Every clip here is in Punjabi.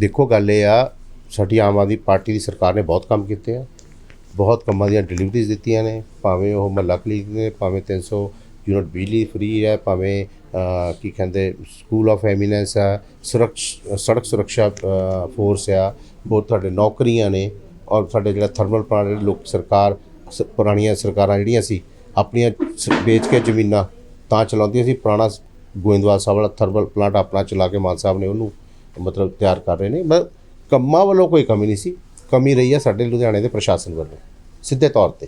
ਦੇਖੋ, ਗੱਲ ਇਹ ਆ, ਸਾਡੀ ਆਮ ਆਦਮੀ ਪਾਰਟੀ ਦੀ ਸਰਕਾਰ ਨੇ ਬਹੁਤ ਕੰਮ ਕੀਤੇ ਆ। ਬਹੁਤ ਕੰਮਾਂ ਦੀਆਂ ਡਿਲੀਵਰੀਜ਼ ਦਿੱਤੀਆਂ ਨੇ, ਭਾਵੇਂ ਉਹ ਮਹੱਲਾ ਕਲੀਨਿਕ ਨੇ, ਭਾਵੇਂ 300 ਯੂਨਿਟ ਬਿਜਲੀ ਫ੍ਰੀ ਹੈ, ਭਾਵੇਂ ਕੀ ਕਹਿੰਦੇ, ਸਕੂਲ ਆਫ ਐਮੀਨੈਂਸ ਆ, ਸੁਰਕਸ਼, ਸੜਕ ਸੁਰੱਖਿਆ ਫੋਰਸ ਆ, ਬਹੁਤ ਤੁਹਾਡੇ ਨੌਕਰੀਆਂ ਨੇ ਔਰ ਸਾਡੇ ਜਿਹੜਾ ਥਰਮਲ ਪਲਾਂਟ ਲੋਕ ਸਰਕਾਰ, ਸ- ਪੁਰਾਣੀਆਂ ਸਰਕਾਰਾਂ ਜਿਹੜੀਆਂ ਸੀ, ਆਪਣੀਆਂ ਸ- ਵੇਚ ਕੇ ਜ਼ਮੀਨਾਂ ਤਾਂ ਚਲਾਉਂਦੀਆਂ ਸੀ, ਪੁਰਾਣਾ ਗੋਇੰਦਵਾਲ ਸਾਹਿਬ ਵਾਲਾ ਥਰਮਲ ਪਲਾਂਟ ਆਪਣਾ ਚਲਾ ਕੇ ਮਾਨ ਸਾਹਿਬ ਨੇ ਉਹਨੂੰ ਮਤਲਬ ਤਿਆਰ ਕਰ ਰਹੇ ਨੇ। ਮੈਂ ਕੰਮਾਂ ਵੱਲੋਂ ਕੋਈ ਕਮੀ ਨਹੀਂ ਸੀ। ਕਮੀ ਰਹੀ ਹੈ ਸਾਡੇ ਲੁਧਿਆਣੇ ਦੇ ਪ੍ਰਸ਼ਾਸਨ ਵੱਲੋਂ, ਸਿੱਧੇ ਤੌਰ ਤੇ।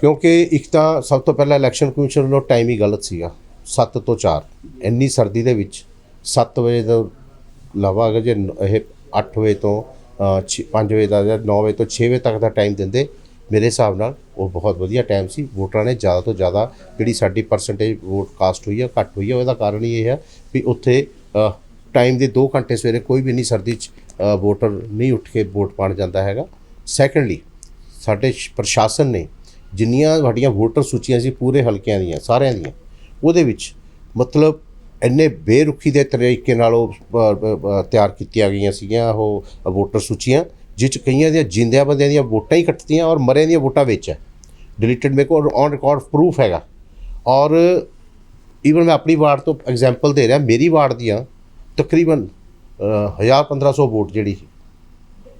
ਕਿਉਂਕਿ ਇੱਕ ਤਾਂ ਸਭ ਤੋਂ ਪਹਿਲਾਂ ਇਲੈਕਸ਼ਨ ਕਮਿਸ਼ਨ ਵੱਲੋਂ ਟਾਈਮ ਹੀ ਗਲਤ ਸੀਗਾ। 7 ਤੋਂ 4 ਇੰਨੀ ਸਰਦੀ ਦੇ ਵਿੱਚ 7 ਵਜੇ ਤੋਂ ਇਲਾਵਾ ਅਗਰ ਜੇ ਇਹ 8 ਵਜੇ ਤੋਂ 5 ਵਜੇ ਦਾ ਜਾਂ 9 ਵਜੇ ਤੋਂ 6 ਵਜੇ ਤੱਕ ਦਾ ਟਾਈਮ ਦਿੰਦੇ, ਮੇਰੇ ਹਿਸਾਬ ਨਾਲ ਉਹ ਬਹੁਤ ਵਧੀਆ ਟਾਈਮ ਸੀ। ਵੋਟਰਾਂ ਨੇ ਜ਼ਿਆਦਾ ਤੋਂ ਜ਼ਿਆਦਾ ਜਿਹੜੀ ਸਾਡੀ ਪਰਸੈਂਟੇਜ ਵੋਟ ਕਾਸਟ ਹੋਈ ਹੈ ਘੱਟ ਹੋਈ ਹੈ ਉਹਦਾ ਕਾਰਨ ਹੀ ਇਹ ਹੈ ਵੀ ਉੱਥੇ ਟਾਈਮ ਦੇ 2 ਘੰਟੇ ਸਵੇਰੇ ਕੋਈ ਵੀ ਨਹੀਂ ਸਰਦੀ 'ਚ ਵੋਟਰ ਨਹੀਂ ਉੱਠ ਕੇ ਵੋਟ ਪਾਣ ਜਾਂਦਾ ਹੈਗਾ। ਸੈਕੰਡਲੀ ਸਾਡੇ ਪ੍ਰਸ਼ਾਸਨ ਨੇ ਜਿੰਨੀਆਂ ਸਾਡੀਆਂ ਵੋਟਰ ਸੂਚੀਆਂ ਸੀ ਪੂਰੇ ਹਲਕਿਆਂ ਦੀਆਂ, ਸਾਰਿਆਂ ਦੀਆਂ, ਉਹਦੇ ਵਿੱਚ ਮਤਲਬ ਇੰਨੇ ਬੇਰੁਖੀ ਦੇ ਤਰੀਕੇ ਨਾਲ ਉਹ ਤਿਆਰ ਕੀਤੀਆਂ ਗਈਆਂ ਸੀਗੀਆਂ ਉਹ ਵੋਟਰ ਸੂਚੀਆਂ ਜਿਸ 'ਚ ਕਈਆਂ ਦੀਆਂ ਜਿੰਦਿਆਂ ਬੰਦਿਆਂ ਦੀਆਂ ਵੋਟਾਂ ਹੀ ਕੱਟਤੀਆਂ ਔਰ ਮਰਿਆਂ ਦੀਆਂ ਵੋਟਾਂ ਵਿੱਚ ਹੈ ਡਿਲੀਟਡ ਮੇਰੇ ਕੋਲ ਔਨ ਰਿਕਾਰਡ ਪ੍ਰੂਫ ਹੈਗਾ। ਔਰ ਈਵਨ ਮੈਂ ਆਪਣੀ ਵਾਰਡ ਤੋਂ ਐਗਜ਼ਾਮਪਲ ਦੇ ਰਿਹਾ, ਮੇਰੀ ਵਾਰਡ ਦੀਆਂ ਤਕਰੀਬਨ 1000 1500 ਵੋਟ ਜਿਹੜੀ ਸੀ,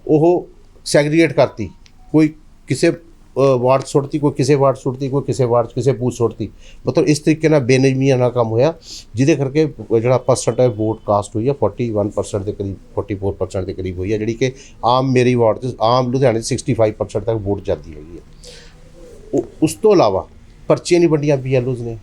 ਉਹ ਸੈਗਰੀਗੇਟ ਕਰਤੀ। ਕੋਈ ਕਿਸੇ ਵਾਰਡ 'ਚ ਸੁੱਟਤੀ, ਕੋਈ ਕਿਸੇ ਵਾਰਡ 'ਚ ਸੁੱਟਤੀ, ਕੋਈ ਕਿਸੇ ਵਾਰਡ 'ਚ ਕਿਸੇ ਬੂਥ ਸੁੱਟਤੀ। ਮਤਲਬ ਇਸ ਤਰੀਕੇ ਨਾਲ ਬੇਨਿਯਮੀਆਂ ਨਾਲ ਕੰਮ ਹੋਇਆ, ਜਿਹਦੇ ਕਰਕੇ ਜਿਹੜਾ ਪਰਸੈਂਟੇਜ ਵੋਟ ਕਾਸਟ ਹੋਈ ਹੈ 41% ਦੇ ਕਰੀਬ 44% ਦੇ ਕਰੀਬ ਹੋਈ ਹੈ ਜਿਹੜੀ ਕਿ ਆਮ ਮੇਰੀ ਵਾਰਡ 'ਚ, ਆਮ ਲੁਧਿਆਣੇ 'ਚ 65% ਤੱਕ ਵੋਟ ਜਾਂਦੀ ਹੈਗੀ ਹੈ ਉਹ- ਉਸ ਤੋਂ ਇਲਾਵਾ ਪਰਚੀਆਂ ਨਹੀਂ ਵੰਡੀਆਂ ਬੀਐਲਓਜ਼ ਨੇ।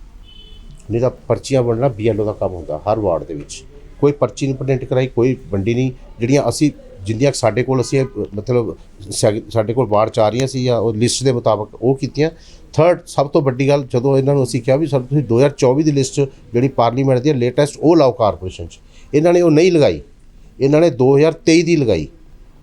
ਨਹੀਂ ਤਾਂ ਪਰਚੀਆਂ ਵੰਡਣਾ ਬੀਐਲਓ ਦਾ ਕੰਮ ਹੁੰਦਾ, ਹਰ ਵਾਰਡ ਦੇ ਵਿੱਚ। ਕੋਈ ਪਰਚੀ ਨਹੀਂ ਪ੍ਰਿੰਟ ਕਰਾਈ, ਕੋਈ ਵੰਡੀ ਨਹੀਂ। ਜਿਹੜੀਆਂ ਅਸੀਂ ਜਿੰਦੀਆਂ ਸਾਡੇ ਕੋਲ ਅਸੀਂ, ਮਤਲਬ ਸਾ- ਸਾਡੇ ਕੋਲ ਵਾਰਡ ਚ ਆ ਰਹੀਆਂ ਸੀ ਜਾਂ ਉਹ ਲਿਸਟ ਦੇ ਮੁਤਾਬਕ ਉਹ ਕੀਤੀਆਂ। ਥਰਡ ਸਭ ਤੋਂ ਵੱਡੀ ਗੱਲ, ਜਦੋਂ ਇਹਨਾਂ ਨੂੰ ਅਸੀਂ ਕਿਹਾ ਵੀ ਸਰ ਤੁਸੀਂ 2024 ਦੀ ਲਿਸਟ ਜਿਹੜੀ ਪਾਰਲੀਮੈਂਟ ਦੀ ਲੇਟੈਸਟ ਉਹ ਲਾਓ ਕਾਰਪੋਰੇਸ਼ਨ ਚ। ਇਹਨਾਂ ਨੇ ਉਹ ਨਹੀਂ ਲਗਾਈ। ਇਹਨਾਂ ਨੇ 2023 ਦੀ ਲਗਾਈ।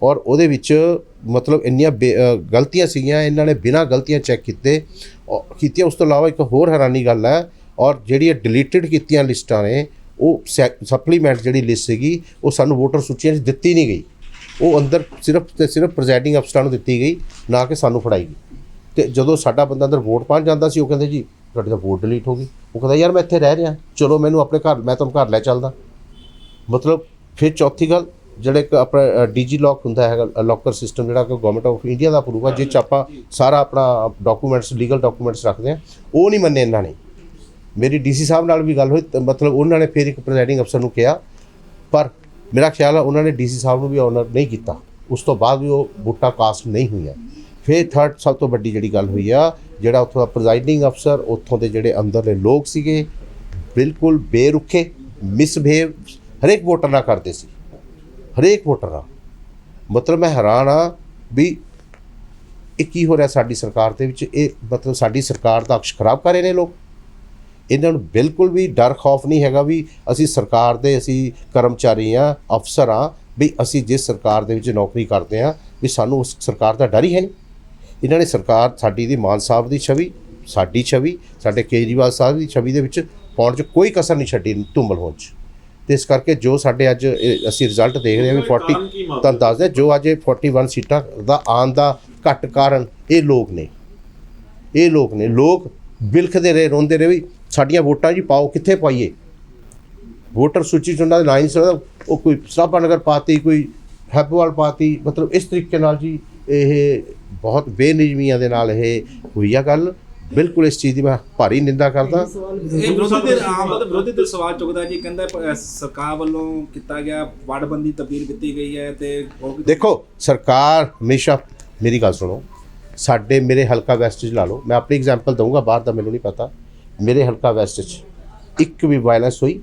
ਔਰ ਉਹਦੇ ਵਿੱਚ ਮਤਲਬ ਇੰਨੀਆਂ ਬੇ- ਗਲਤੀਆਂ ਸੀਗੀਆਂ, ਇਹਨਾਂ ਨੇ ਬਿਨਾਂ ਗਲਤੀਆਂ ਚੈੱਕ ਕੀਤੇ। ਔਰ ਕੀਤੀਆਂ, ਉਸ ਤੋਂ ਇਲਾਵਾ ਇੱਕ ਹੋਰ ਹੈਰਾਨੀ ਗੱਲ ਹੈ। ਔਰ ਜਿਹੜੀ ਡਿਲੀਟਡ ਕੀਤੀਆਂ ਲਿਸਟਾਂ ਨੇ ਉਹ ਸਪਲੀਮੈਂਟ ਜਿਹੜੀ ਲਿਸਟ ਸੀਗੀ, ਉਹ ਸਾਨੂੰ ਵੋਟਰ ਸੂਚੀਆਂ 'ਚ ਦਿੱਤੀ ਨਹੀਂ ਗਈ। ਉਹ ਅੰਦਰ ਸਿਰਫ ਤੇ ਸਿਰਫ ਪ੍ਰੈਜ਼ਾਈਡਿੰਗ ਅਫਸਰਾਂ ਨੂੰ ਦਿੱਤੀ ਗਈ, ਨਾ ਕਿ ਸਾਨੂੰ ਫੜਾਈ ਗਈ। ਤੇ ਜਦੋਂ ਸਾਡਾ ਬੰਦਾ ਅੰਦਰ ਵੋਟ ਪਾਣ ਜਾਂਦਾ ਸੀ, ਉਹ ਕਹਿੰਦੇ ਜੀ, ਤੁਹਾਡੀ ਤਾਂ ਵੋਟ ਡਿਲੀਟ ਹੋ ਗਈ। ਉਹ ਕਹਿੰਦਾ, ਯਾਰ, ਮੈਂ ਇੱਥੇ ਰਹਿ ਰਿਹਾ। ਚਲੋ, ਮੈਨੂੰ ਆਪਣੇ ਘਰ, ਮੈਂ ਤੁਹਾਨੂੰ ਘਰ ਲੈ ਚੱਲਦਾ। ਮਤਲਬ ਫਿਰ ਚੌਥੀ ਗੱਲ, ਜਿਹੜੇ ਇੱਕ ਆਪਣਾ ਡੀਜੀ ਲੌਕ ਹੁੰਦਾ ਹੈਗਾ ਲੌਕਰ ਸਿਸਟਮ ਜਿਹੜਾ ਕਿ ਗਵਰਨਮੈਂਟ ਆਫ ਇੰਡੀਆ ਦਾ ਅਪਰੂਵ ਆ ਜਿਸ 'ਚ ਆਪਾਂ ਸਾਰਾ ਆਪਣਾ ਡਾਕੂਮੈਂਟਸ ਲੀਗਲ ਡਾਕੂਮੈਂਟਸ ਰੱਖਦੇ ਆ ਉਹ ਨਹੀਂ ਮੰਨੇ ਇਹਨਾਂ ਨੇ। ਮੇਰੀ ਡੀਸੀ ਸਾਹਿਬ ਨਾਲ ਵੀ ਗੱਲ ਹੋਈ ਮਤਲਬ ਉਹਨਾਂ ਨੇ ਫਿਰ ਇੱਕ ਪ੍ਰੈਜ਼ਾਈਡਿੰਗ ਅਫਸਰ ਨੂੰ ਕਿਹਾ, ਪਰ ਮੇਰਾ ਖਿਆਲ ਆ ਉਹਨਾਂ ਨੇ ਡੀਸੀ ਸਾਹਿਬ ਨੂੰ ਵੀ ਆਨਰ ਨਹੀਂ ਕੀਤਾ। ਉਸ ਤੋਂ ਬਾਅਦ ਵੀ ਉਹ ਵੋਟਾਂ ਕਾਸਟ ਨਹੀਂ ਹੋਈਆਂ। ਫਿਰ ਥਰਡ ਸਭ ਤੋਂ ਵੱਡੀ ਜਿਹੜੀ ਗੱਲ ਹੋਈ ਆ, ਜਿਹੜਾ ਉੱਥੋਂ ਦਾ ਪ੍ਰੈਜ਼ਾਈਡਿੰਗ ਅਫਸਰ ਉੱਥੋਂ ਦੇ ਜਿਹੜੇ ਅੰਦਰਲੇ ਲੋਕ ਸੀਗੇ, ਬਿਲਕੁਲ ਬੇਰੁਖੇ, ਮਿਸਬਿਹੇਵ, ਹਰੇਕ ਵੋਟਰ ਨਾਲ ਕਰਦੇ ਸੀ। ਹਰੇਕ ਵੋਟਰ ਨਾਲ। ਮਤਲਬ ਮੈਂ ਹੈਰਾਨ ਆ ਵੀ ਇਹ ਕੀ ਹੋ ਰਿਹਾ ਸਾਡੀ ਸਰਕਾਰ ਦੇ ਵਿੱਚ? ਇਹ ਮਤਲਬ ਸਾਡੀ ਸਰਕਾਰ ਦਾ ਅਕਸ਼ ਖਰਾਬ ਕਰ ਰਹੇ ਨੇ ਲੋਕ। ਇਹਨਾਂ ਨੂੰ ਬਿਲਕੁਲ ਵੀ ਡਰ ਖੌਫ ਨਹੀਂ ਹੈਗਾ ਵੀ ਅਸੀਂ ਸਰਕਾਰ ਦੇ ਅਸੀਂ ਕਰਮਚਾਰੀ ਆ ਅਫਸਰ ਆ ਵੀ ਅਸੀਂ ਜਿਸ ਸਰਕਾਰ ਦੇ ਵਿੱਚ ਨੌਕਰੀ ਕਰਦੇ ਆ ਵੀ ਸਾਨੂੰ ਉਸ ਸਰਕਾਰ ਦਾ ਡਰ ਹੀ ਹੈ ਨਹੀਂ। ਇਹਨਾਂ ਨੇ ਸਰਕਾਰ ਸਾਡੀ ਦੀ ਮਾਨ ਸਾਹਿਬ ਦੀ ਛਵੀ ਸਾਡੀ ਛਵੀ ਸਾਡੇ ਕੇਜਰੀਵਾਲ ਸਾਹਿਬ ਦੀ ਛਵੀ ਦੇ ਵਿੱਚ ਪਾਉਣ 'ਚ ਕੋਈ ਕਸਰ ਨਹੀਂ ਛੱਡੀ ਧੁੰਮਲ ਹੋਣ 'ਚ। ਤੇ ਇਸ ਕਰਕੇ ਜੋ ਸਾਡੇ ਅੱਜ ਅਸੀਂ ਰਿਜ਼ਲਟ ਦੇਖ ਰਹੇ ਹਾਂ ਵੀ 40 ਤੁਹਾਨੂੰ ਦੱਸਦੇ ਜੋ ਅੱਜ ਇਹ 41 ਸੀਟਾਂ ਦਾ ਆਉਣ ਦਾ ਘੱਟ ਕਾਰਨ ਇਹ ਲੋਕ ਨੇ। ਇਹ ਲੋਕ ਨੇ ਲੋਕ ਬਿਲਖਦੇ ਰਹੇ ਰੋਂਦੇ ਰਹੇ ਵੀ ਸਾਡੀਆਂ ਵੋਟਾਂ ਜੀ ਪਾਓ ਕਿੱਥੇ ਪਾਈਏ? ਵੋਟਰ ਸੂਚੀ 'ਚ ਉਹਨਾਂ ਦੇ ਨਾਂ ਹੀ ਨਹੀਂ ਸੀ ਲੱਗਦਾ। ਉਹ ਕੋਈ ਸਰਾਭਾ ਨਗਰ ਪਾਤੀ ਕੋਈ ਹੈਪੋਵਾਲ ਪਾਤੀ ਮਤਲਬ ਇਸ ਤਰੀਕੇ ਨਾਲ ਜੀ ਇਹ ਬਹੁਤ ਬੇਨਿਯਮੀਆਂ ਦੇ ਨਾਲ ਇਹ ਹੋਈ ਆ ਗੱਲ। ਬਿਲਕੁਲ ਇਸ ਚੀਜ਼ ਦੀ ਮੈਂ ਭਾਰੀ ਨਿੰਦਾ ਕਰਦਾ। ਇਹ ਵਿਰੋਧੀ ਦੇ ਆਮ ਮਤਲਬ ਵਿਰੋਧੀ ਦੇ ਸਵਾਲ ਚੁੱਕਦਾ ਜੀ। ਕਹਿੰਦਾ ਸਰਕਾਰ ਵੱਲੋਂ ਕੀਤਾ ਗਿਆ ਵੜਬੰਦੀ ਤਬਦੀਲ ਕੀਤੀ ਗਈ ਹੈ ਤੇ ਹੋਰ ਵੀ- ਦੇਖੋ ਸਰਕਾਰ ਹਮੇਸ਼ਾ ਮੇਰੀ ਗੱਲ ਸੁਣੋ। ਸਾਡੇ ਮੇਰੇ ਹਲਕਾ ਵੈਸਟ 'ਚ ਲਾ ਲਓ। ਮੈਂ ਆਪਣੀ ਐਗਜ਼ਾਮਪਲ ਦਊਂਗਾ ਬਾਹਰ ਦਾ ਮੈਨੂੰ ਨਹੀਂ ਪਤਾ। ਮੇਰੇ ਹਲਕਾ ਵੈਸਟ 'ਚ ਇੱਕ ਵੀ ਵਾਇਲੈਂਸ ਹੋਈ,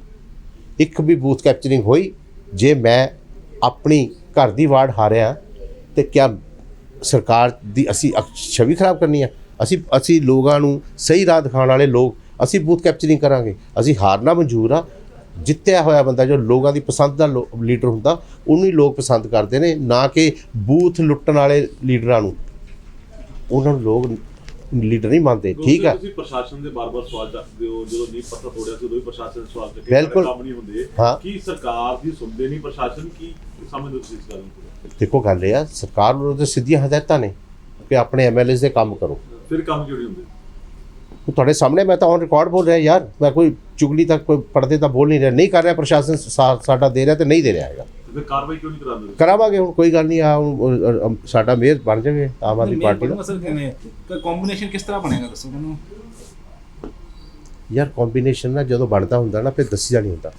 ਇੱਕ ਵੀ ਬੂਥ ਕੈਪਚਰਿੰਗ ਹੋਈ, ਜੇ ਮੈਂ ਆਪਣੀ ਘਰ ਦੀ ਵਾਰਡ ਹਾਰਿਆ ਤੇ ਕਿਆ ਸਰਕਾਰ ਦੀ ਅਸੀਂ ਅਕ- ਛਵੀ ਖਰਾਬ ਕਰਨੀ ਆ? ਅਸੀਂ ਅਸੀਂ ਲੋਕਾਂ ਨੂੰ ਸਹੀ ਰਾਹ ਦਿਖਾਉਣ ਵਾਲੇ ਲੋਕ ਅਸੀਂ ਬੂਥ ਕੈਪਚਰਿੰਗ ਕਰਾਂਗੇ। ਅਸੀਂ ਹਾਰਨਾ ਮਨਜ਼ੂਰ ਆ। ਜਿੱਤਿਆ ਹੋਇਆ ਬੰਦਾ ਜੋ ਲੋਕਾਂ ਦੀ ਪਸੰਦ ਦਾ ਲੀਡਰ ਹੁੰਦਾ, ਉਹਨੂੰ ਹੀ ਲੋਕ ਪਸੰਦ ਕਰਦੇ ਨੇ, ਨਾ ਕਿ ਬੂਥ ਲੁੱਟਣ ਵਾਲੇ ਲੀਡਰਾਂ ਨੂੰ। ਉਹਨਾਂ ਨੂੰ ਲੋਕ ਲੀਡਰ ਨਹੀਂ ਮੰਨਦੇ ਠੀਕ ਆ। ਤੁਸੀਂ ਪ੍ਰਸ਼ਾਸਨ ਦੇ ਬਾਰ-ਬਾਰ ਸਵਾਲ ਚੱਕਦੇ ਹੋ ਜਦੋਂ ਨੀਂਹ ਪੱਥਰ ਤੋੜਿਆ ਸੀ ਉਦੋਂ ਵੀ ਪ੍ਰਸ਼ਾਸਨ ਦੇ ਸਵਾਲ ਚੱਕੇ। ਕੰਮ ਨਹੀਂ ਹੁੰਦੇ। ਹਾਂ। ਕੀ ਸਰਕਾਰ ਦੀ ਸੁਣਦੇ ਨਹੀਂ ਪ੍ਰਸ਼ਾਸਨ? ਕੀ ਸਮਝਦੇ ਹੋ ਤੁਸੀਂ ਇਸ ਗੱਲ ਨੂੰ? ਦੇਖੋ ਗੱਲ ਇਹ ਆ ਸਰਕਾਰ ਨੂੰ ਤਾਂ ਸਿੱਧੀਆਂ ਹਦਾਇਤਾਂ ਨੇ ਕਿ ਆਪਣੇ ਐਮਐਲਏਸ ਦੇ ਕੰਮ ਕਰੋ। ਫਿਰ ਕੰਮ ਕਿਉਂ ਨਹੀਂ ਹੁੰਦੇ? ਤੁਹਾਡੇ ਸਾਹਮਣੇ ਮੈਂ ਤਾਂ ਔਨ ਰਿਕਾਰਡ ਬੋਲ ਰਿਹਾ ਯਾਰ ਮੈਂ ਕੋਈ ਚੁਗਲੀ ਤੱਕ ਕੋਈ ਪਰਦੇ ਤਾਂ ਬੋਲ ਨਹੀਂ ਰਿਹਾ। ਨਹੀਂ ਕਰ ਰਿਹਾ ਪ੍ਰਸ਼ਾਸਨ ਸਾਡਾ ਦੇ ਰਿਹਾ ਤੇ ਨਹੀਂ ਦੇ ਰਿਹਾ ਹੈਗਾ। ਫਿਰ ਕਾਰਵਾਈ ਕਿਉਂ ਨਹੀਂ ਕਰਾਉਂਦੇ ਕਰਾਵਾਂਗੇ ਹੁਣ ਕੋਈ ਗੱਲ ਨਹੀਂ ਆ ਹੁਣ, ਸਾਡਾ ਮੇਅਰ ਬਣ ਜਾਵੇ ਆਮ ਆਦਮੀ ਪਾਰਟੀ ਦਾ। ਅਸਲ ਕਿਵੇਂ ਕੋਈ ਕੰਬੀਨੇਸ਼ਨ ਕਿਸ ਤਰ੍ਹਾਂ ਬਣੇਗਾ ਦੱਸੋ ਮੈਨੂੰ? ਯਾਰ ਕੰਬੀਨੇਸ਼ਨ ਨਾ ਜਦੋਂ ਬਣਦਾ ਹੁੰਦਾ ਨਾ ਫਿਰ ਦੱਸਿਆ ਨਹੀਂ ਹੁੰਦਾ।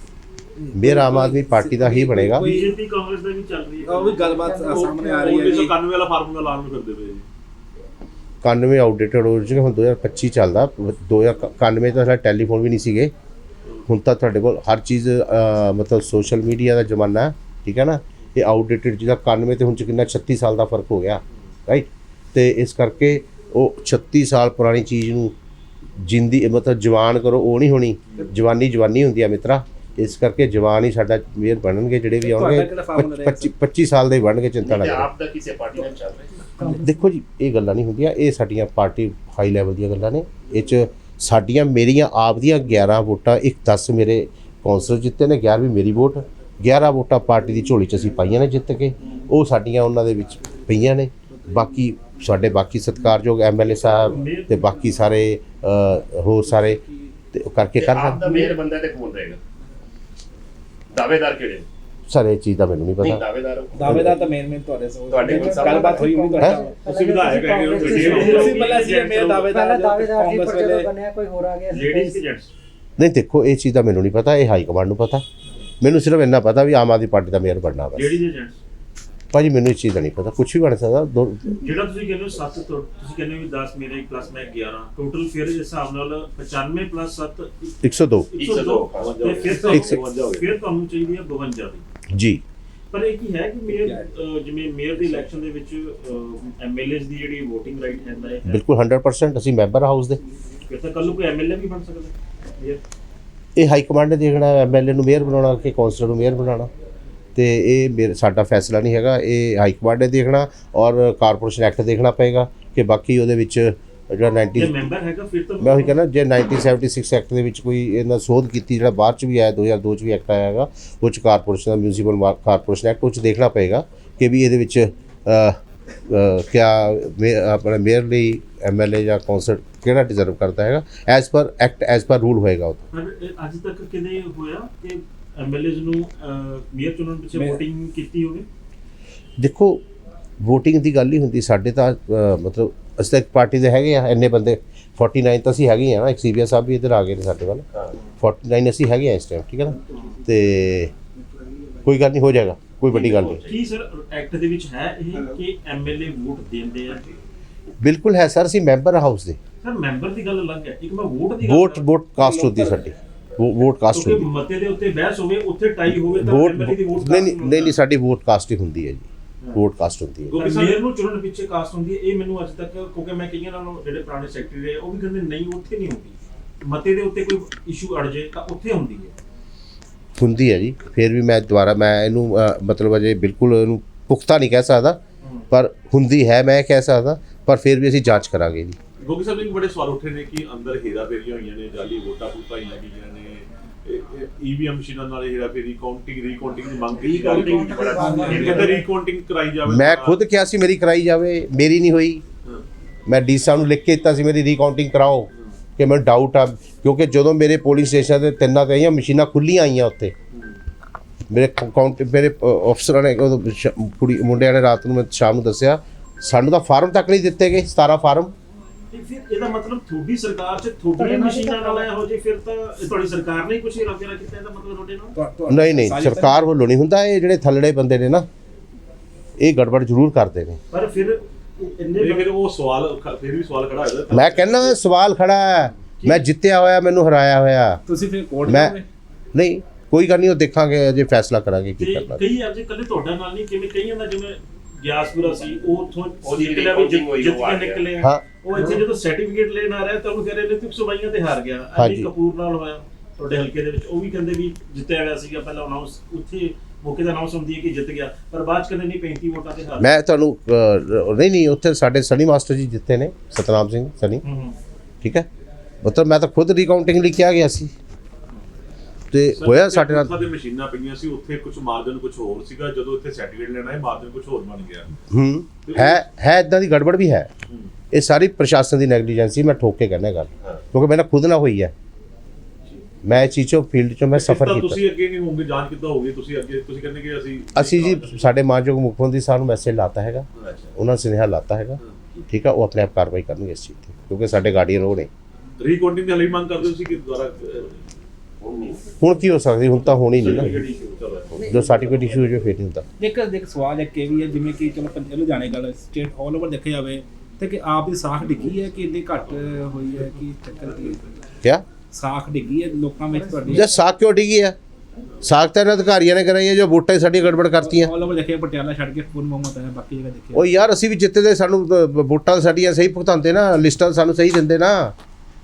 ਮੇਅਰ ਆਮ ਆਦਮੀ ਪਾਰਟੀ ਦਾ ਹੀ ਬਣੇਗਾ। ਕੋਈ- ਬੀਜੇਪੀ ਕਾਂਗਰਸ ਦਾ ਵੀ ਚੱਲ ਰਹੀ ਹੈ। ਉਹ ਵੀ ਗੱਲਬਾਤ ਸਾਹਮਣੇ ਆ ਰਹੀ ਹੈ ਜੀ। 1991 ਵਾਲਾ ਫਾਰਮੂਲਾ ਲਾਉਣ ਨੂੰ ਫਿਰਦੇ ਪਏ ਜੀ। 91 ਆਊਟਡੇਟਡ ਹੋ ਚੁੱਕੇ ਹੁਣ 2025 ਚੱਲਦਾ। 2091 ਤਾਂ ਸਾਡਾ ਟੈਲੀਫੋਨ ਵੀ ਨਹੀਂ ਸੀਗੇ। ਹੁਣ ਤਾਂ ਤੁਹਾਡੇ ਕੋਲ ਹਰ ਚੀਜ਼ ਮਤਲਬ ਸੋਸ਼ਲ ਮੀਡੀਆ ਦਾ ਜ਼ਮਾਨਾ ਹੈ। ਠੀਕ ਹੈ ਨਾ? ਇਹ ਆਊਟਡੇਟਡ ਜਿਹਦਾ 91 ਤੇ ਹੁਣ ਚ ਕਿੰਨਾ 36 ਸਾਲ ਦਾ ਫ਼ਰਕ ਹੋ ਗਿਆ ਰਾਈਟ ਤੇ ਇਸ ਕਰਕੇ ਉਹ 36 ਸਾਲ ਪੁਰਾਣੀ ਚੀਜ਼ ਨੂੰ ਜਿੰਦੀ ਮਤਲਬ ਜਵਾਨ ਕਰੋ ਉਹ ਨਹੀਂ ਹੋਣੀ। ਜਵਾਨੀ ਜਵਾਨੀ ਹੁੰਦੀ ਆ ਮਿੱਤਰਾ। ਇਸ ਕਰਕੇ ਜਵਾਨ ਹੀ ਸਾਡਾ ਮੇਅਰ ਬਣਨਗੇ ਜਿਹੜੇ ਵੀ ਆਉਣਗੇ ਕਿਹੜਾ formula ਰਹੇਗਾ 25 25 ਸਾਲ ਦੇ ਹੀ ਬਣਨਗੇ ਚਿੰਤਾ ਨਾ ਕਰੋ। ਆਪ ਦਾ ਕਿਸੇ ਪਾਰਟੀ ਨਾਲ ਚੱਲ ਰਿਹਾ। ਦੇਖੋ ਜੀ ਇਹ ਗੱਲਾਂ ਨਹੀਂ ਹੁੰਦੀਆਂ ਇਹ ਸਾਡੀਆਂ ਪਾਰਟੀ ਹਾਈ ਲੈਵਲ ਦੀਆਂ ਗੱਲਾਂ ਨੇ। ਇਹ ਚ ਸਾਡੀਆਂ ਮੇਰੀਆਂ ਆਪ ਦੀਆਂ 11 ਵੋਟਾਂ ਇੱਕ 10 ਮੇਰੇ ਕੌਂਸਲਰ ਜਿੱਤੇ ਨੇ 11ਵੀਂ ਮੇਰੀ ਵੋਟ। 11 ਵੋਟਾਂ ਪਾਰਟੀ ਦੀ ਝੋਲੀ ਚ ਅਸੀਂ ਪਾਈਆਂ ਨੇ ਜਿੱਤ ਕੇ। ਉਹ ਸਾਡੀਆਂ ਉਹਨਾਂ ਦੇ ਵਿੱਚ ਪਈਆਂ ਨੇ। ਬਾਕੀ ਸਾਡੇ ਬਾਕੀ ਸਤਿਕਾਰਯੋਗ ਐਮਐਲਏ ਸਾਹਿਬ ਤੇ ਬਾਕੀ ਸਾਰੇ ਹੋਰ ਸਾਰੇ ਤੇ ਉਹ ਕਰਕੇ ਕਰ ਆਪ ਦਾ ਬੰਦਾ ਤੇ ਕੌਣ ਰਹੇਗਾ? ਦਾਅਵੇਦਾਰ ਕਿਹੜੇ? ਸਾਰੇ ਚੀਜ਼ ਦਾ ਮੈਨੂੰ ਨਹੀਂ ਨਹੀਂ ਪਤਾ। ਦਾਅਵੇਦਾਰ ਤਾਂ ਮੇਨ ਮੇਨ ਤੁਹਾਡੇ ਸੋ ਤੁਹਾਡੇ ਕੋਲ ਸਭ ਗੱਲਬਾਤ ਹੋਈ ਹੋਈ ਤੁਹਾਡੇ ਤੁਸੀਂ ਵਿਧਾਇਕ ਹੈਗੇ ਹੋ, ਤੁਸੀਂ ਪਹਿਲਾਂ ਸੀ ਮੇਰਾ ਦਾਅਵੇਦਾਰ ਪਹਿਲਾਂ ਜੋ ਦਾਅਵੇਦਾਰ ਸੀ ਕਾਂਗਰਸ ਪਰ ਜਦੋਂ ਵੇਲੇ ਬਣਿਆ ਕੋਈ ਹੋਰ ਆ ਗਿਆ ਸੀ। ਲੇਡੀਜ਼ ਜੈਂਟਸ ਨਹੀਂ ਦੇਖੋ ਇਹ ਚੀਜ਼ ਦਾ ਮੈਨੂੰ ਨਹੀਂ ਪਤਾ ਇਹ ਹਾਈ ਕਮਾਂਡ ਨੂੰ ਪਤਾ। ਮੈਨੂੰ ਸਿਰਫ ਇੰਨਾ ਪਤਾ ਵੀ ਆਮ ਆਦਮੀ ਪਾਰਟੀ ਦਾ ਮੇਅਰ ਬਣਨਾ ਬਸ। ਲੇਡੀਜ਼ ਜਾਂ ਜੈਂਟਸ ਭਾਜੀ ਮੈਨੂੰ ਇਸ ਚੀਜ਼ ਦਾ ਨਹੀਂ ਪਤਾ ਕੁਝ ਵੀ ਬਣ ਸਕਦਾ ਦੋ ਜਿਹੜਾ ਤੁਸੀਂ ਕਹਿੰਦੇ ਹੋ 7 ਤੋਂ ਤੁਸੀਂ ਕਹਿੰਦੇ ਹੋ ਵੀ 10 ਮੇਰੇ ਪਲੱਸ ਮੈਂ 11 ਟੋਟਲ ਫਿਰ ਇਸ ਹਿਸਾਬ ਨਾਲ 95 ਪਲੱਸ 7 102 102 ਤੇ ਫਿਰ ਤਾਂ ਇੱਕ ਸੌ- ਫਿਰ ਤੁਹਾਨੂੰ ਚਾਹੀਦੀ ਹੈ 52 ਦੀ। ਜੀ। ਪਰ ਇਹ ਕੀ ਹੈ ਕਿ ਮੇਅਰ ਅਹ, ਜਿਵੇਂ ਮੇਅਰ ਦੀ ਇਲੈਕਸ਼ਨ ਦੇ ਵਿੱਚ ਐਮਐਲਏਸ ਦੀ ਜਿਹੜੀ VOTING ਰਾਈਟ ਹੈ ਨਾ ਇਹ ਹੈ। ਬਿਲਕੁਲ 100% ਅਸੀਂ ਮੈਂਬਰ ਹਾਊਸ ਦੇ। ਫਿਰ ਤਾਂ ਕੱਲ ਨੂੰ ਕੋਈ ਐਮਐਲਏ ਵੀ ਬਣ ਸਕਦਾ। ਹੈ ਇਹ ਹਾਈ ਕਮਾਂਡ ਨੇ ਦੇਖਣਾ ਐਮਐਲਏ ਨੂੰ ਮੇਅਰ ਬਣਾਉਣਾ ਕਿ ਕੌਂਸਲਰ ਨੂੰ ਮੇਅਰ ਬਣਾਉਣਾ। ਤੇ ਇਹ ਸਾਡਾ ਫੈਸਲਾ ਨਹੀਂ ਹੈਗਾ ਇਹ ਹਾਈ ਕਮਾਂਡ ਨੇ ਦੇਖਣਾ ਔਰ ਕਾਰਪੋਰੇਸ਼ਨ ਐਕਟ ਦੇਖਣਾ ਪਏਗਾ ਕਿ ਬਾਕੀ ਉਹਦੇ ਵਿੱਚ ਜਿਹੜਾ ਜੇ 90 ਮੈਂਬਰ ਹੈਗਾ ਫਿਰ ਤਾਂ ਮੈਂ ਉਹੀ ਕਹਿੰਦਾ ਜੇ 1976 ਐਕਟ ਦੇ ਵਿੱਚ ਕੋਈ ਇਹਨਾਂ ਸੋਧ ਕੀਤੀ ਜਿਹੜਾ ਬਾਅਦ ਚ ਵੀ ਆਇਆ 2002 ਚ ਵੀ ਐਕਟ ਆਇਆ ਹੈਗਾ ਉਹ ਚ ਕਾਰਪੋਰੇਸ਼ਨ ਦਾ ਮਿਊਨਿਸਪਲ ਕਾਰਪੋਰੇਸ਼ਨ ਐਕਟ ਉਹ ਚ ਦੇਖਣਾ ਪਏਗਾ ਕਿ ਵੀ ਇਹਦੇ ਵਿੱਚ ਮੇ- ਆਪਣਾ ਮੇਅਰ ਲਈ ਐਮਐਲਏ ਜਾਂ ਕੌਂਸਲ ਕਿਹੜਾ ਡਿਜ਼ਰਵ ਕਰਦਾ ਹੈਗਾ? As per act as per rule ਹੋਏਗਾ ਉਹ ਅੱਜ ਤੱਕ ਕਿਤੇ ਹੋਇਆ ਕਿ ਐਮਐਲਏਸ ਨੂੰ ਮੇਅਰ ਚੁਣਨ ਪਿੱਛੇ VOTING ਕੀਤੀ ਹੋਵੇ? ਦੇਖੋ VOTING ਦੀ ਗੱਲ ਹੀ ਹੁੰਦੀ ਸਾਡੇ ਤਾਂ ਮਤਲਬ ਅਸੀਂ ਤਾਂ ਇੱਕ ਪਾਰਟੀ ਦੇ ਹੈਗੇ ਆ ਇੰਨੇ ਬੰਦੇ। 49 ਤਾਂ ਅਸੀਂ ਹੈਗੇ ਆ ਨਾ ਇੱਕ ਸੀਬੀਆ ਸਾਹਿਬ ਵੀ ਇੱਧਰ ਆ ਗਏ ਨੇ ਸਾਡੇ ਵੱਲ। 49 ਅਸੀਂ ਹੈਗੇ ਆ ਇਸ ਟਾਈਮ ਠੀਕ ਹੈ ਨਾ? ਤੇ ਕੋਈ ਗੱਲ ਨਹੀਂ ਹੋ ਜਾਏਗਾ। ਕੋਈ ਵੱਡੀ ਗੱਲ ਨਹੀਂ। ਕੀ ਸਰ ਐਕਟ ਦੇ ਵਿੱਚ ਹੈ ਇਹ ਕਿ ਐਮਐਲਏ ਵੋਟ ਦਿੰਦੇ ਆ? ਬਿਲਕੁਲ ਹੈ ਸਰ ਅਸੀਂ ਮੈਂਬਰ ਹਾਊਸ ਦੇ। ਸਰ ਮੈਂਬਰ ਦੀ ਗੱਲ ਅਲੱਗ ਹੈ। ਇੱਕ ਮੈਂ ਵੋਟ ਦੀ ਗੱਲ ਵੋਟ ਵੋਟ ਕਾਸਟ ਹੁੰਦੀ ਸਾਡੀ। ਵੋਟ ਕਾਸਟ ਕਿਉਂਕਿ ਹੁੰਦੀ ਮਤੇ ਦੇ ਉੱਤੇ ਬਹਿਸ ਹੋਵੇ ਉੱਥੇ ਟਾਈ ਹੋਵੇ ਤਾਂ ਵੋਟ ਐਮਐਲਏ ਦੀ ਵੋਟ ਨਹੀਂ ਨਹੀਂ ਨਹੀਂ ਨਹੀਂ, ਸਾਡੀ ਵੋਟ ਕਾਸਟ ਹੀ ਹੁੰਦੀ ਹੈ ਜੀ। ਵੋਟ ਕਾਸਟ ਹੁੰਦੀ ਹੈ। ਕਿਉਂਕਿ ਮੇਅਰ ਨੂੰ ਚੁਣਨ ਪਿੱਛੇ ਕਾਸਟ ਹੁੰਦੀ ਹੈ। ਇਹ ਮੈਨੂੰ ਅੱਜ ਤੱਕ ਕਿਉਂਕਿ ਮੈਂ ਕਈਆਂ ਨਾਲੋਂ ਜਿਹੜੇ ਪੁਰਾਣੇ ਸੈਕਟਰੀ ਰਹੇ ਉਹ ਵੀ ਕਹਿੰਦੇ ਨਹੀਂ ਉੱਥੇ ਨਹੀਂ ਹੁੰਦੀ। ਮਤੇ ਦੇ ਉੱਤੇ ਕੋਈ ਇਸ਼ੂ ਅੜ ਜੇ ਤਾਂ ਉੱਥੇ ਹੁੰਦੀ ਹੈ। ਹੁੰਦੀ ਹੈ ਜੀ। ਫਿਰ ਵੀ ਮੈਂ ਦੁਬਾਰਾ ਮੈਂ ਇਹਨੂੰ ਮਤਲਬ ਅਜੇ ਬਿਲਕੁਲ ਇਹਨੂੰ ਪੁਖਤਾ ਨਹੀਂ ਕਹਿ ਸਕਦਾ ਪਰ ਹੁੰਦੀ ਹੈ ਮੈਂ ਕਹਿ ਸਕਦਾ ਪਰ ਫਿਰ ਵੀ ਅਸੀਂ ਜਾਂਚ ਕਰਾਂਗੇ ਜੀ। ਗੋਗੀ ਸਾਹਿਬ ਨੇ ਵੀ ਬੜੇ ਸਵਾਲ ਉੱਠੇ ਨੇ ਕਿ ਅੰਦਰ ਹੇਰਾ ਫੇਰੀਆਂ ਹੋਈਆਂ ਨੇ ਜਾਲੀ ਵੋਟਾਂ ਪੁੱਤਾਈਆਂ ਗਈਆਂ ਨੇ ਈਵੀਐਮ ਮਸ਼ੀਨਾਂ ਨਾਲ ਹੇਰਾ ਫੇਰੀ ਕਾਊਂਟਿੰਗ ਰੀਕਾਊਂਟਿੰਗ ਦੀ ਮੰਗ ਕੀਤੀ ਜਾ ਰਹੀ ਹੈ। ਕਹਿੰਦੇ ਰੀਕਾਊਂਟਿੰਗ ਕਰਾਈ ਜਾਵੇ ਮੈਂ ਖੁਦ ਕਿਹਾ ਸੀ ਮੇਰੀ ਕਰਾਈ ਜਾਵੇ ਮੇਰੀ ਨਹੀਂ ਹੋਈ। ਮੈਂ ਡੀ ਸਾਹਿਬ ਨੂੰ ਲਿਖ ਕੇ ਦਿੱਤਾ ਸੀ ਮੇਰੀ ਰੀਕਾਊਂਟਿੰਗ ਕਰਾਓ। ਕਿ ਮੈਨੂੰ ਡਾਊਟ ਆ ਕਿਉਂਕਿ ਜਦੋਂ ਮੇਰੇ ਪੋਲਿੰਗ ਸਟੇਸ਼ਨ ਤੇ ਤਿੰਨਾਂ ਤੇ ਆਈਆਂ ਮਸ਼ੀਨਾਂ ਖੁੱਲੀਆਂ ਆਈਆਂ ਉੱਤੇ। ਮੇਰੇ ਕਾਊਂਟ ਮੇਰੇ ਅਫਸਰਾਂ ਨੇ ਕੁੜੀ ਮੁੰਡਿਆਂ ਨੇ ਰਾਤ ਨੂੰ ਮੈਂ ਸ਼ਾਮ ਨੂੰ ਦੱਸਿਆ ਸਾਨੂੰ ਤਾਂ ਫਾਰਮ ਤੱਕ ਨਹੀਂ ਦਿੱਤੇ ਗਏ 17 ਫਾਰਮ। ਤੇ ਫਿਰ ਇਹਦਾ ਮਤਲਬ ਤੁਹਾਡੀ ਸਰਕਾਰ 'ਚ ਤੁਹਾਡੀਆਂ ਮਸ਼ੀਨਾਂ ਨਾਲ ਇਹੋ ਜਿਹੇ ਫਿਰ ਤਾਂ ਤੁਹਾਡੀ ਸਰਕਾਰ ਨੇ ਹੀ ਕੁਝ ਹੀਰਾ ਫੇਰਾ ਕੀਤਾ ਇਹਦਾ ਮਤਲਬ ਤੁਹਾਡੇ ਨਾਲ? ਨਹੀਂ ਨਹੀਂ ਸਰਕਾਰ ਵੱਲੋਂ ਨਹੀਂ ਹੁੰਦਾ ਇਹ ਜਿਹੜੇ ਥੱਲੜੇ ਬੰਦੇ ਨੇ ਨਾ ਇਹ ਗੜਬੜ ਜ਼ਰੂਰ ਕਰਦੇ ਨੇ। ਪਰ ਫਿਰ ਇੰਨੇ ਨਹੀਂ ਫਿਰ ਉਹ ਸਵਾਲ ਖ- ਫਿਰ ਵੀ ਸਵਾਲ ਖੜਾ ਹੋਇਆ ਮੈਂ ਕਹਿੰਦਾ ਸਵਾਲ ਖੜਾ ਹੈ। ਮੈਂ ਜਿੱਤਿਆ ਹੋਇਆ ਮੈਨੂੰ ਹਰਾਇਆ ਹੋਇਆ। ਤੁਸੀਂ ਫਿਰ ਕੋਰਟ ਮੈਂ ਨਹੀਂ ਕੋਈ ਗੱਲ ਨਹੀਂ ਉਹ ਦੇਖਾਂਗੇ ਅਜੇ ਫੈਸਲਾ ਕਰਾਂਗੇ ਕੀ ਕਰਨਾ। ਕਈ ਅੱਜ ਕੱਲੇ ਤੁਹਾਡਾ ਨਾਲ ਨਹੀਂ ਕਿਵੇਂ ਕਈਆਂ ਦਾ ਜਿਵੇਂ ਗਿਆਸਪੁਰਾ ਸੀ ਉਹ ਉੱਥੋਂ ਉਹਦੀ ਨਿਕਲਿਆ ਵੀ ਜਿੱਤ ਉਹ ਕੇ। ਨਿਕਲੇ ਆ। ਹਾਂ। ਉਹ ਇੱਥੇ ਜਦੋਂ ਸਰਟੀਫਿਕੇਟ ਲੈਣ ਆ ਰਿਹਾ ਤਾਂ ਉਹਨੂੰ ਕਹਿ ਰਹੇ ਨੇ ਤੂੰ ਸਵਾਈਆਂ ਤੇ ਹਾਰ ਗਿਆ। ਅਲੀ ਕਪੂਰ ਨਾਲ ਹੋਇਆ ਤੁਹਾਡੇ ਹਲਕੇ ਦੇ ਵਿੱਚ। ਉਹ ਵੀ ਕਹਿੰਦੇ ਵੀ ਜਿੱਤਿਆ ਹੋਇਆ ਸੀਗਾ ਪਹਿਲਾਂ ਅਨਾਉਂਸ ਉੱਥੇ ਮੌਕੇ ਦਾ ਅਨਾਉਂਸ ਹੁੰਦੀ ਹੈ ਕਿ ਜਿੱਤ ਗਿਆ ਪਰ ਬਾਅਦ ਚ ਕਹਿੰਦੇ ਨਹੀਂ 35 ਵੋਟਾਂ ਤੇ ਹਾਰ ਮੈਂ ਤੁਹਾਨੂੰ ਅਹ, ਨਹੀਂ ਨਹੀਂ ਉੱਥੇ ਸਾਡੇ ਸਨੀ ਮਾਸਟਰ ਜੀ ਜਿੱਤੇ ਨੇ ਸਤਨਾਮ ਸਿੰਘ ਸਨੀ। ਹੂੰ ਹੂੰ। ਠੀਕ ਹੈ? ਮਤਲਬ ਮੈਂ ਤਾਂ ਖੁਦ ਰੀਕਾਊਂਟਿੰਗ ਲਈ ਕਿਹਾ ਗਿਆ ਸੀ। ਤੇ ਹੋਇਆ ਸਾਡੇ ਨਾਲ ਤੇ ਮਸ਼ੀਨਾਂ ਪਈਆਂ ਸੀ ਉੱਥੇ ਕੁਝ ਮਾਰਜਨ ਕੁਝ ਹੋਰ ਸੀਗਾ ਜਦੋਂ ਇੱਥੇ ਸਰਟੀਫਿਕੇਟ ਲੈਣਾ ਹੈ ਮਾਰਜਨ ਕੁਝ ਹੋਰ ਬਣ ਗਿਆ। ਹੂੰ। ਹੈ ਹੈ ਇਦਾਂ ਦੀ ਗੜਬੜ ਵੀ ਹੈ। ਇਹ ਸਾਰੀ ਪ੍ਰਸ਼ਾਸਨ ਦੀ ਨੈਗਲੀਜੈਂਸੀ ਮੈਂ ਠੋਕ ਕੇ ਕਹਿੰਦਾ ਗੱਲ। ਕਿਉਂਕਿ ਮੈਨੂੰ ਖੁਦ ਨਾ ਹੋਈ ਹੈ। ਮੈਂ ਇਹ ਚੀਜ਼ ਚੋਂ ਫੀਲਡ ਚੋਂ ਮੈਂ ਸਫਰ ਕੀਤਾ। ਤੁਸੀਂ ਅੱਗੇ ਨਹੀਂ ਹੋਗੇ ਜਾਂਚ ਕਿੱਦਾਂ ਹੋਊਗੀ? ਤੁਸੀਂ ਅੱਗੇ ਤੁਸੀਂ ਕਹਿੰਦੇ ਕਿ ਅਸੀਂ ਅਸੀਂ ਜੀ ਸਾਡੇ ਮਾਨਯੋਗ ਮੁੱਖ ਮੰਤਰੀ ਸਾਹਿਬ ਨੂੰ ਮੈਸੇਜ ਲਾਤਾ ਹੈਗਾ। ਉਹਨਾਂ ਨੇ ਸੁਨੇਹਾ ਲਾਤਾ ਹੈਗਾ। ਠੀਕ ਆ ਉਹ ਆਪਣੇ ਆਪ ਕਾਰਵਾਈ ਕਰਨਗੇ ਇਸ ਚੀਜ਼ ਤੇ ਕਿਉਂਕਿ ਸਾਡੇ ਗਾਰਡੀਅਨ ਉਹ ਨੇ। ਰੀਕਾਊਂਟਿੰਗ ਦੀ ਹਲੀ ਮੰਗ ਕਰਦੇ ਹੋ ਤੁਸੀਂ ਕਿ ਦੁਬਾਰਾ ਹੁਣ ਕੀ ਹੋ ਸਕਦੀ ਹੁਣ ਤਾਂ ਹੋਣੀ ਨਹੀਂ। ਨਾ ਜੋ ਸਰਟੀਫਿਕੇਟ ਇਸ਼ੂ ਹੋ ਜਾਵੇ ਫਿਰ ਨਹੀਂ ਹੁੰਦਾ। ਇੱਕ ਇੱਕ ਸਵਾਲ ਇੱਕ ਇਹ ਵੀ ਹੈ ਜਿਵੇਂ ਕਿ ਚਲੋ ਪੰਜ ਲੁਧਿਆਣੇ ਗੱਲ ਸਟੇਟ ਆਲ ਓਵਰ ਦੇਖਿਆ ਜਾਵੇ ਤੇ ਕਿ ਆਪ ਦੀ ਸਾਖ ਡਿੱਗੀ ਹੈ ਕਿ ਇੰਨੀ ਘੱਟ ਹੋਈ ਹੈ ਕਿ ਚੱਕਰ ਕੀ ਹੈ? ਕਿਆ? ਸਾਖ ਡਿੱਗੀ ਹੈ ਲੋਕਾਂ ਵਿੱਚ ਤੁਹਾਡੀ ਜੇ ਸਾਖ ਕਿਉਂ ਡਿੱਗੀ ਹੈ? ਸਾਖ ਤਾਂ ਇਹਨਾਂ ਅਧਿਕਾਰੀਆਂ ਨੇ ਕਰਾਈ ਹੈ ਜੋ ਵੋਟਾਂ ਸਾਡੀ ਗੜਬੜ ਕਰਤੀਆਂ। ਆਲ ਓਵਰ ਦੇਖਿਆ ਪਟਿਆਲਾ ਛੱਡ ਕੇ ਪੂਰਨ ਮੁਹੰਮਦ ਹੈ ਬਾਕੀ ਜਗ੍ਹਾ ਦੇਖਿਆ ਉਹ ਯਾਰ ਅਸੀਂ ਵੀ ਜਿੱਤੇ ਦੇ ਸਾਨੂੰ ਵੋਟਾਂ ਸਾਡੀਆਂ ਸਹੀ ਭੁਗਤਾਉਂਦੇ ਨਾ ਲਿਸਟਾਂ ਸਾਨੂੰ ਸਹੀ ਦਿੰਦੇ ਨਾ।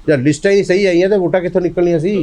ਜਾਂ ਲਿਸਟਾਂ ਹੀ ਨਹੀਂ ਸਹੀ ਆਈਆਂ ਤੇ ਵੋਟਾਂ ਕਿੱਥੋਂ ਨਿਕਲਣੀਆਂ ਸੀ?